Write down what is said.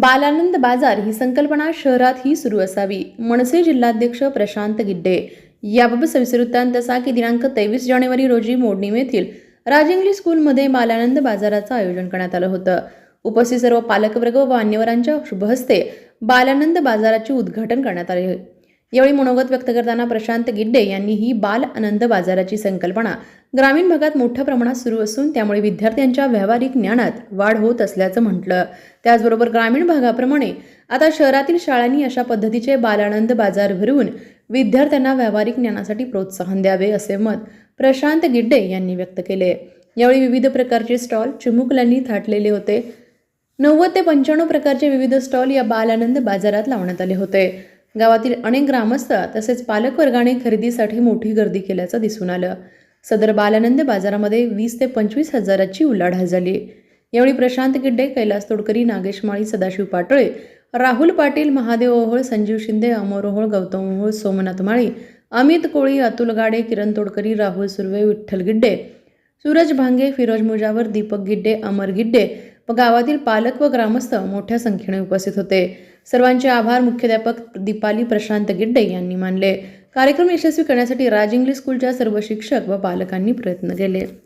बालानंद बाजार ही संकल्पना शहरातही सुरू असावी. मनसे जिल्हाध्यक्ष प्रशांत गिड्डे याबाबत सविस्तर वृत्तांत असा की दिनांक तेवीस जानेवारी रोजी मोडणीम येथील राजेंगली स्कूलमध्ये बालानंद बाजाराचं आयोजन करण्यात आलं होतं. उपस्थित सर्व पालकवर्ग व मान्यवरांच्या शुभहस्ते बालानंद बाजाराचे उद्घाटन करण्यात आले. यावेळी मनोगत व्यक्त करताना प्रशांत गिड्डे यांनी ही बाल आनंद बाजाराची संकल्पना. ग्रामीण भागात मोठ्या प्रमाणात सुरू असून त्यामुळे विद्यार्थ्यांच्या व्यावहारिक ज्ञानात वाढ होत असल्याचं म्हटलं. त्याचबरोबर ग्रामीण भागाप्रमाणे आता शहरातील शाळांनी अशा पद्धतीचे बालानंद बाजार भरवून विद्यार्थ्यांना व्यावहारिक ज्ञानासाठी प्रोत्साहन द्यावे असे मत प्रशांत गिड्डे यांनी व्यक्त केले. यावेळी विविध प्रकारचे स्टॉल चिमुकल्यांनी थाटलेले होते. नव्वद ते पंच्याण्णव प्रकारचे विविध स्टॉल या बालानंद बाजारात लावण्यात आले होते. गावातील अनेक ग्रामस्थ तसेच पालकवर्गाने खरेदीसाठी मोठी गर्दी केल्याचं दिसून आलं. सदर बालानंद बाजारामध्ये वीस ते पंचवीस हजाराची उलाढाल झाली. यावेळी प्रशांत गिड्डे कैलास तोडकरी नागेश माळी सदाशिव पाटोळे राहुल पाटील महादेव ओहोळ संजीव शिंदे अमोर ओहोळ गौतम ओहोळ सोमनाथ माळी अमित कोळी अतुल गाडे किरण तोडकरी राहुल सुर्वे विठ्ठल गिड्डे सूरज भांगे फिरोज मुजावर दीपक गिड्डे अमर गिड्डे व गावातील पालक व ग्रामस्थ मोठ्या संख्येने उपस्थित होते. सर्वांचे आभार. मुख्याध्यापक दीपाली प्रशांत गिड्डे यांनी मानले. कार्यक्रम यशस्वी करण्यासाठी राज इंग्लिश स्कूलच्या सर्व शिक्षक व पालकांनी प्रयत्न केले.